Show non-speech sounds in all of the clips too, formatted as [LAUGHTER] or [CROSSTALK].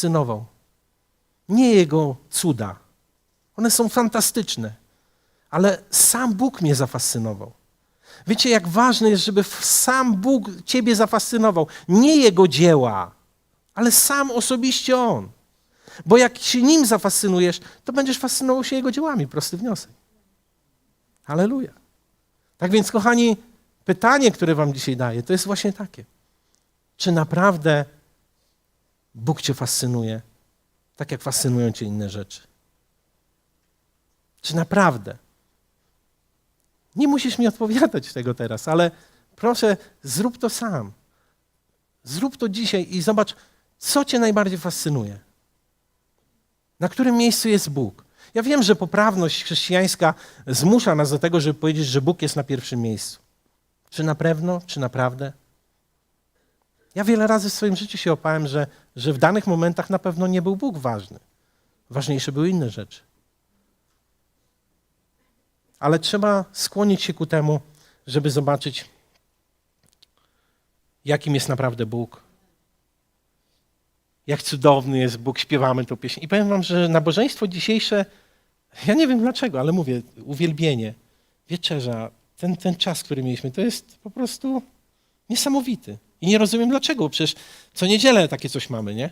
zafascynował. Nie Jego cuda. One są fantastyczne, ale sam Bóg mnie zafascynował. Wiecie, jak ważne jest, żeby sam Bóg Ciebie zafascynował. Nie Jego dzieła, ale sam osobiście On. Bo jak się Nim zafascynujesz, to będziesz fascynował się Jego dziełami. Prosty wniosek. Halleluja. Tak więc, kochani, pytanie, które Wam dzisiaj daję, to jest właśnie takie. Czy naprawdę Bóg Cię fascynuje, tak jak fascynują Cię inne rzeczy? Czy naprawdę? Nie musisz mi odpowiadać tego teraz, ale proszę, zrób to sam. Zrób to dzisiaj i zobacz, co Cię najbardziej fascynuje. Na którym miejscu jest Bóg? Ja wiem, że poprawność chrześcijańska zmusza nas do tego, żeby powiedzieć, że Bóg jest na pierwszym miejscu. Czy na pewno, czy naprawdę? Ja wiele razy w swoim życiu się opałem, że, że w danych momentach na pewno nie był Bóg ważny. Ważniejsze były inne rzeczy. Ale trzeba skłonić się ku temu, żeby zobaczyć, jakim jest naprawdę Bóg. Jak cudowny jest Bóg, śpiewamy tę pieśń. I powiem wam, że nabożeństwo dzisiejsze, ja nie wiem dlaczego, ale mówię, uwielbienie, wieczerza, ten, ten czas, który mieliśmy, to jest po prostu niesamowity. I nie rozumiem dlaczego, przecież co niedzielę takie coś mamy, nie?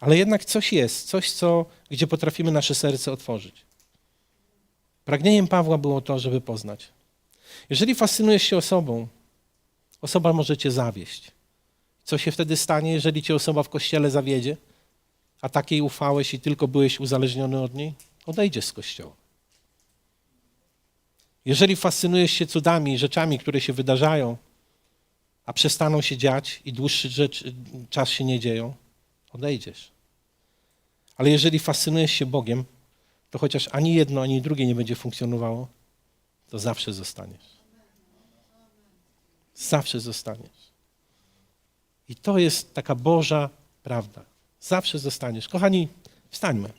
Ale jednak coś jest, coś, co, gdzie potrafimy nasze serce otworzyć. Pragnieniem Pawła było to, żeby poznać. Jeżeli fascynujesz się osobą, osoba może cię zawieść. Co się wtedy stanie, jeżeli cię osoba w kościele zawiedzie, a takiej ufałeś i tylko byłeś uzależniony od niej? Odejdziesz z kościoła. Jeżeli fascynujesz się cudami, rzeczami, które się wydarzają, a przestaną się dziać i dłuższy czas się nie dzieją, odejdziesz. Ale jeżeli fascynujesz się Bogiem, to chociaż ani jedno, ani drugie nie będzie funkcjonowało, to zawsze zostaniesz. Zawsze zostaniesz. I to jest taka Boża prawda. Zawsze zostaniesz. Kochani, wstańmy.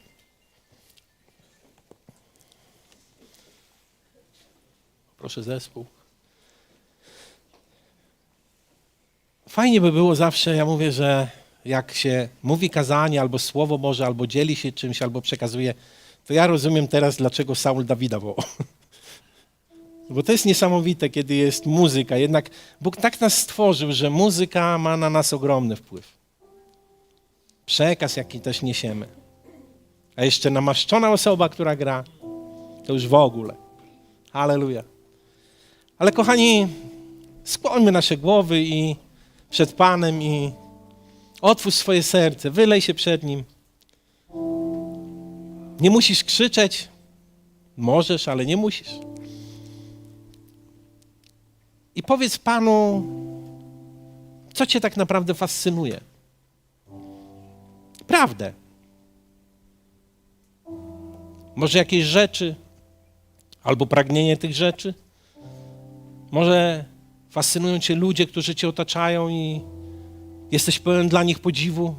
Proszę zespół. Fajnie by było zawsze, ja mówię, że jak się mówi kazanie, albo Słowo Boże, albo dzieli się czymś, albo przekazuje, to ja rozumiem teraz, dlaczego Saul Dawida wołał. [LAUGHS] Bo to jest niesamowite, kiedy jest muzyka. Jednak Bóg tak nas stworzył, że muzyka ma na nas ogromny wpływ. Przekaz, jaki też niesiemy. A jeszcze namaszczona osoba, która gra, to już w ogóle. Halleluja. Ale kochani, skłońmy nasze głowy i przed Panem i otwórz swoje serce, wylej się przed Nim. Nie musisz krzyczeć. Możesz, ale nie musisz. I powiedz Panu, co Cię tak naprawdę fascynuje. Prawdę. Może jakieś rzeczy, albo pragnienie tych rzeczy. Może fascynują Cię ludzie, którzy Cię otaczają i jesteś pełen dla nich podziwu.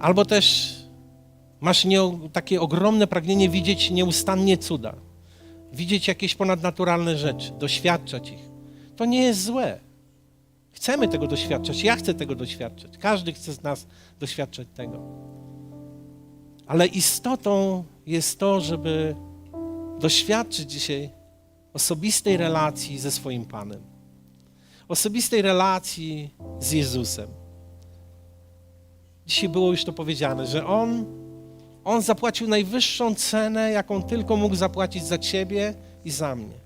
Albo też masz nie, takie ogromne pragnienie widzieć nieustannie cuda widzieć jakieś ponadnaturalne rzeczy, doświadczać ich. To nie jest złe. Chcemy tego doświadczać. Ja chcę tego doświadczać. Każdy chce z nas doświadczać tego. Ale istotą jest to, żeby doświadczyć dzisiaj osobistej relacji ze swoim Panem. Osobistej relacji z Jezusem. Dzisiaj było już to powiedziane, że On on zapłacił najwyższą cenę, jaką tylko mógł zapłacić za ciebie i za mnie.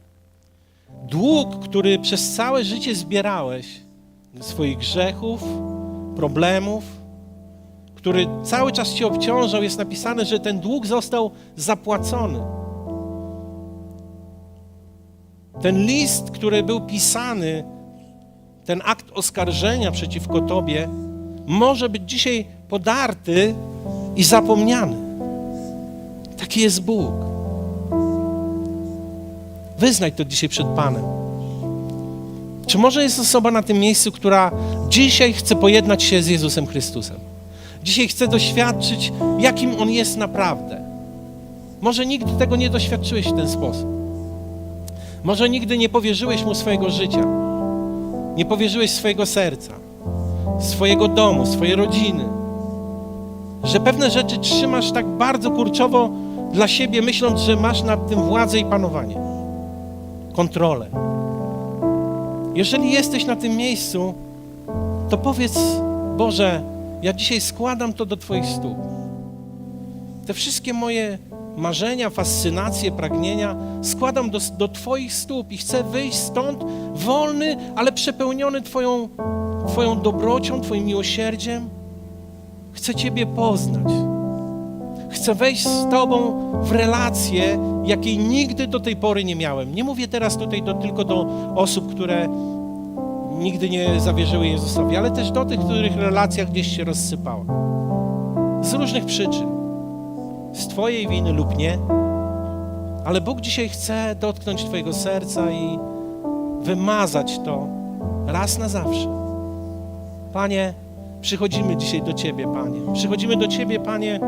Dług, który przez całe życie zbierałeś, swoich grzechów, problemów, który cały czas cię obciążał, jest napisane, że ten dług został zapłacony. Ten list, który był pisany, ten akt oskarżenia przeciwko tobie, może być dzisiaj podarty i zapomniany. Taki jest Bóg. Wyznaj to dzisiaj przed Panem. Czy może jest osoba na tym miejscu, która dzisiaj chce pojednać się z Jezusem Chrystusem? Dzisiaj chce doświadczyć, jakim On jest naprawdę. Może nigdy tego nie doświadczyłeś w ten sposób. Może nigdy nie powierzyłeś Mu swojego życia. Nie powierzyłeś swojego serca, swojego domu, swojej rodziny. Że pewne rzeczy trzymasz tak bardzo kurczowo dla siebie, myśląc, że masz nad tym władzę i panowanie, kontrolę. Jeżeli jesteś na tym miejscu, to powiedz, Boże, ja dzisiaj składam to do Twoich stóp. Te wszystkie moje marzenia, fascynacje, pragnienia składam do, do Twoich stóp i chcę wyjść stąd wolny, ale przepełniony Twoją, twoją dobrocią, Twoim miłosierdziem. Chcę Ciebie poznać. Chcę wejść z Tobą w relację, jakiej nigdy do tej pory nie miałem. Nie mówię teraz tutaj do, tylko do osób, które nigdy nie zawierzyły Jezusowi, ale też do tych, których relacja gdzieś się rozsypała. Z różnych przyczyn. Z Twojej winy lub nie. Ale Bóg dzisiaj chce dotknąć Twojego serca i wymazać to raz na zawsze. Panie, przychodzimy dzisiaj do Ciebie, Panie. Przychodzimy do Ciebie, Panie,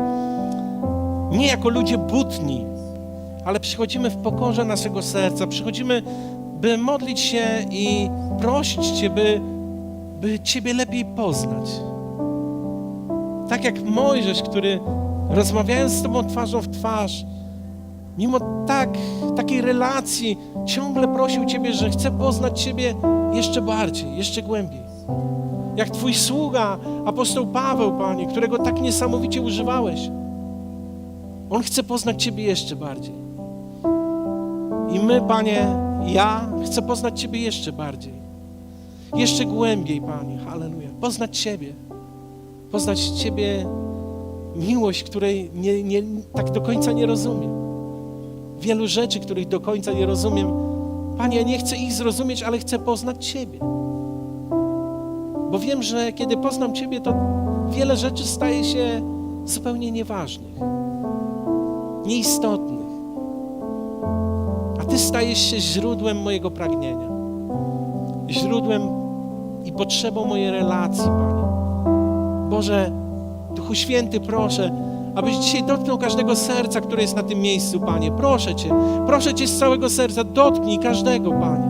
nie jako ludzie butni, ale przychodzimy w pokorze naszego serca. Przychodzimy, by modlić się i prosić Cię, by, by Ciebie lepiej poznać. Tak jak Mojżesz, który rozmawiając z Tobą twarzą w twarz, mimo tak, takiej relacji, ciągle prosił Ciebie, że chce poznać Ciebie jeszcze bardziej, jeszcze głębiej. Jak Twój sługa, apostoł Paweł, Panie, którego tak niesamowicie używałeś. On chce poznać Ciebie jeszcze bardziej. I my, Panie, ja chcę poznać Ciebie jeszcze bardziej. Jeszcze głębiej, Panie, halleluja. Poznać Ciebie. Poznać Ciebie miłość, której nie, nie, tak do końca nie rozumiem. Wielu rzeczy, których do końca nie rozumiem. Panie, ja nie chcę ich zrozumieć, ale chcę poznać Ciebie. Bo wiem, że kiedy poznam Ciebie, to wiele rzeczy staje się zupełnie nieważnych, nieistotnych. A Ty stajesz się źródłem mojego pragnienia, źródłem i potrzebą mojej relacji, Panie. Boże, Duchu Święty, proszę, abyś dzisiaj dotknął każdego serca, które jest na tym miejscu, Panie. Proszę Cię, proszę Cię z całego serca, dotknij każdego, Panie.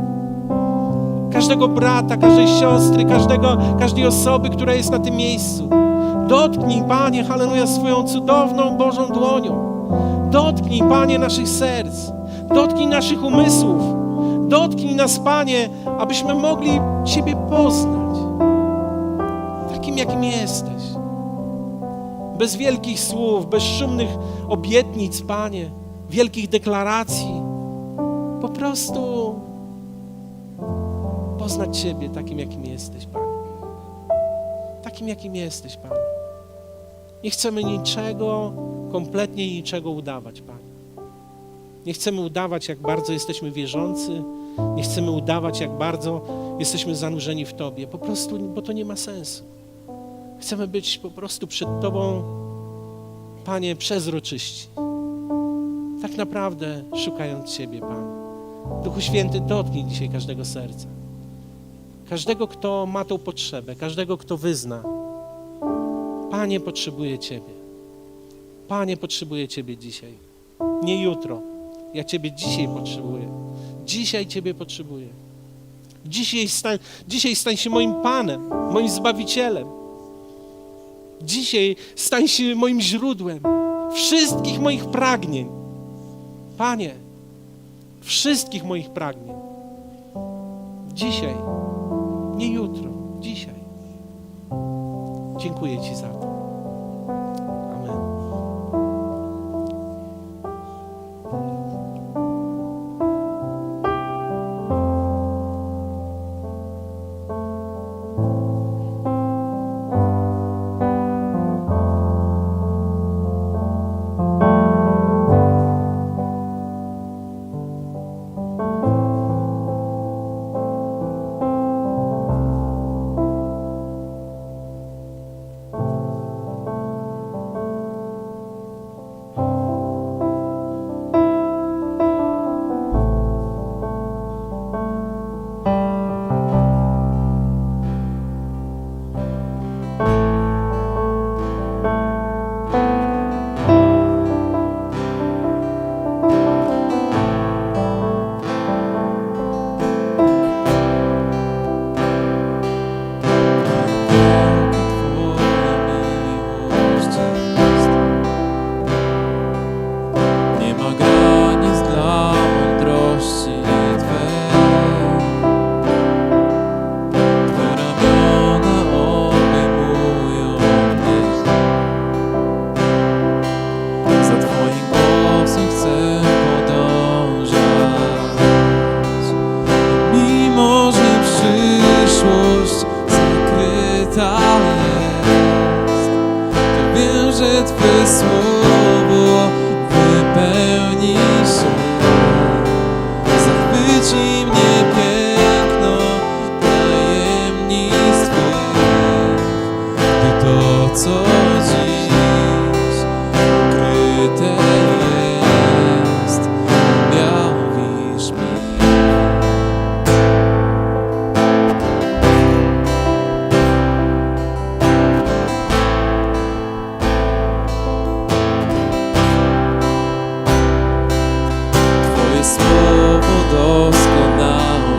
Każdego brata, każdej siostry, każdego, każdej osoby, która jest na tym miejscu. Dotknij, Panie, halleluja, swoją cudowną Bożą dłonią. Dotknij, Panie, naszych serc. Dotknij naszych umysłów. Dotknij nas, Panie, abyśmy mogli Ciebie poznać. Takim, jakim jesteś bez wielkich słów, bez szumnych obietnic, Panie, wielkich deklaracji. Po prostu poznać Ciebie takim, jakim jesteś, Panie. Takim, jakim jesteś, Panie. Nie chcemy niczego, kompletnie niczego udawać, Panie. Nie chcemy udawać, jak bardzo jesteśmy wierzący. Nie chcemy udawać, jak bardzo jesteśmy zanurzeni w Tobie. Po prostu, bo to nie ma sensu. Chcemy być po prostu przed Tobą, Panie, przezroczyści. Tak naprawdę szukając Ciebie, Panie. Duchu Święty, dotknij dzisiaj każdego serca. Każdego, kto ma tą potrzebę, każdego, kto wyzna. Panie, potrzebuję Ciebie. Panie, potrzebuję Ciebie dzisiaj. Nie jutro. Ja Ciebie dzisiaj potrzebuję. Dzisiaj Ciebie potrzebuję. Dzisiaj stań, dzisiaj stań się moim Panem, moim Zbawicielem. Dzisiaj stań się moim źródłem wszystkich moich pragnień. Panie, wszystkich moich pragnień. Dzisiaj, nie jutro, dzisiaj. Dziękuję Ci za że Twe słowo Слово досконало.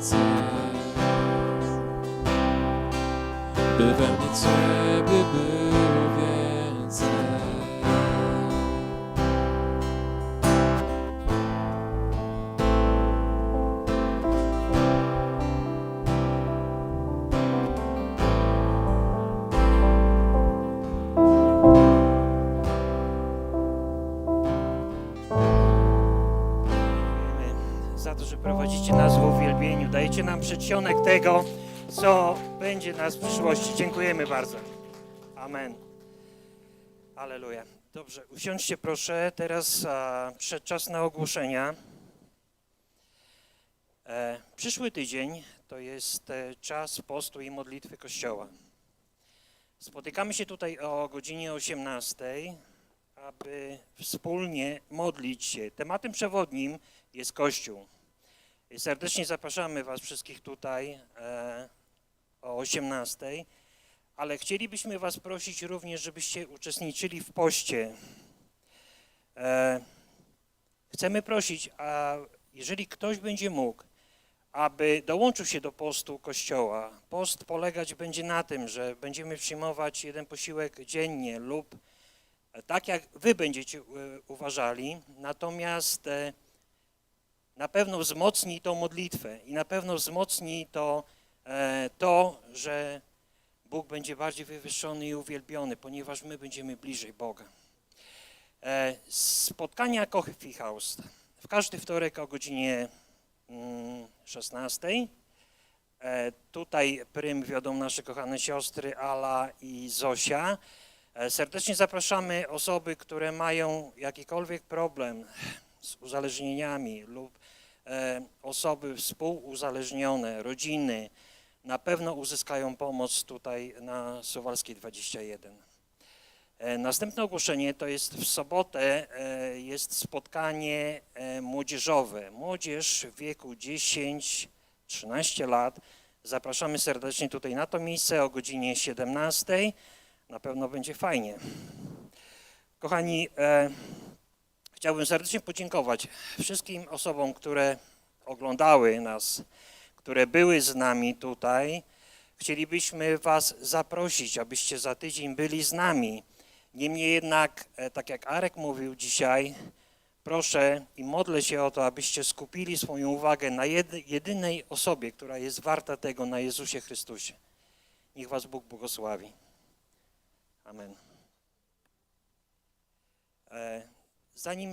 chcesz, by we mnie Ciebie było więcej. Przedsionek tego, co będzie nas w przyszłości. Dziękujemy bardzo. Amen. Aleluja. Dobrze, usiądźcie proszę. Teraz a, przed czas na ogłoszenia. E, przyszły tydzień to jest e, czas postu i modlitwy Kościoła. Spotykamy się tutaj o godzinie 18, aby wspólnie modlić się. Tematem przewodnim jest Kościół. I serdecznie zapraszamy Was wszystkich tutaj e, o 18, ale chcielibyśmy Was prosić również, żebyście uczestniczyli w poście. E, chcemy prosić, a jeżeli ktoś będzie mógł, aby dołączył się do postu Kościoła. Post polegać będzie na tym, że będziemy przyjmować jeden posiłek dziennie lub e, tak jak wy będziecie e, uważali, natomiast e, na pewno wzmocni to modlitwę i na pewno wzmocni to, e, to, że Bóg będzie bardziej wywyższony i uwielbiony, ponieważ my będziemy bliżej Boga. E, Spotkania Coffee House w każdy wtorek o godzinie mm, 16. E, Tutaj prym wiodą nasze kochane siostry Ala i Zosia. Serdecznie zapraszamy osoby, które mają jakikolwiek problem z uzależnieniami lub e, osoby współuzależnione, rodziny. Na pewno uzyskają pomoc tutaj na Suwalskiej 21. E, Następne ogłoszenie to jest w sobotę e, jest spotkanie młodzieżowe. Młodzież w wieku 10-13 lat. Zapraszamy serdecznie tutaj na to miejsce o godzinie 17. Na pewno będzie fajnie. Kochani, chciałbym serdecznie podziękować wszystkim osobom, które oglądały nas, które były z nami tutaj. Chcielibyśmy Was zaprosić, abyście za tydzień byli z nami. Niemniej jednak, e, tak jak Arek mówił dzisiaj, proszę i modlę się o to, abyście skupili swoją uwagę na jedy- jedynej osobie, która jest warta tego, na Jezusie Chrystusie. Niech Was Bóg błogosławi. Amen. E, Zanim